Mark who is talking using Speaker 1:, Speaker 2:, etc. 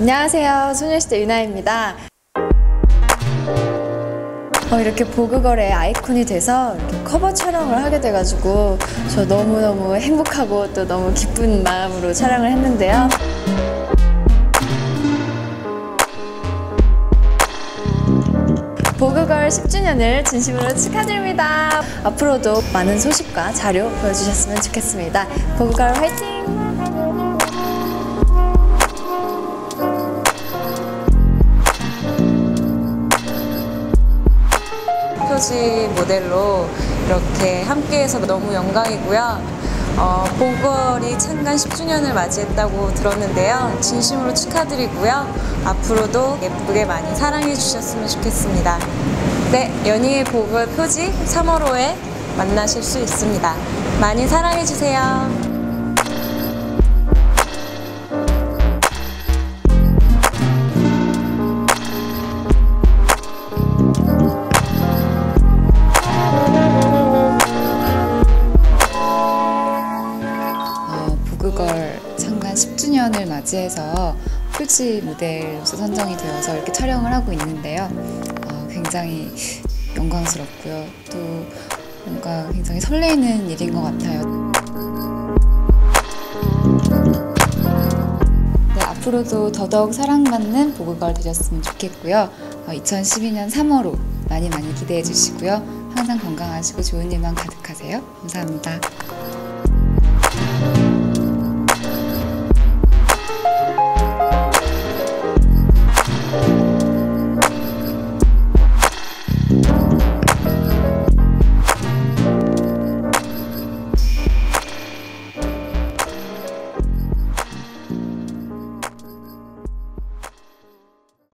Speaker 1: 안녕하세요. 소녀시대 유나입니다. 어, 이렇게 보그걸의 아이콘이 돼서 커버 촬영을 하게 돼가지고 저 너무너무 행복하고 또 너무 기쁜 마음으로 촬영을 했는데요. 보그걸 10주년을 진심으로 축하드립니다. 앞으로도 많은 소식과 자료 보여주셨으면 좋겠습니다. 보그걸 화이팅!
Speaker 2: 표지 모델로 이렇게 함께해서 너무 영광이고요. 어, 보걸이 창간 10주년을 맞이했다고 들었는데요. 진심으로 축하드리고요. 앞으로도 예쁘게 많이 사랑해 주셨으면 좋겠습니다. 네, 연희의 보걸 표지 3월호에 만나실 수 있습니다. 많이 사랑해 주세요.
Speaker 3: 창간 10주년을 맞이해서 표지 모델로서 선정이 되어서 이렇게 촬영을 하고 있는데요. 어, 굉장히 영광스럽고요. 또 뭔가 굉장히 설레이는 일인 것 같아요. 네, 앞으로도 더더욱 사랑받는 보그걸 되셨으면 좋겠고요. 어, 2012년 3월호 많이 많이 기대해 주시고요. 항상 건강하시고 좋은 일만 가득하세요. 감사합니다.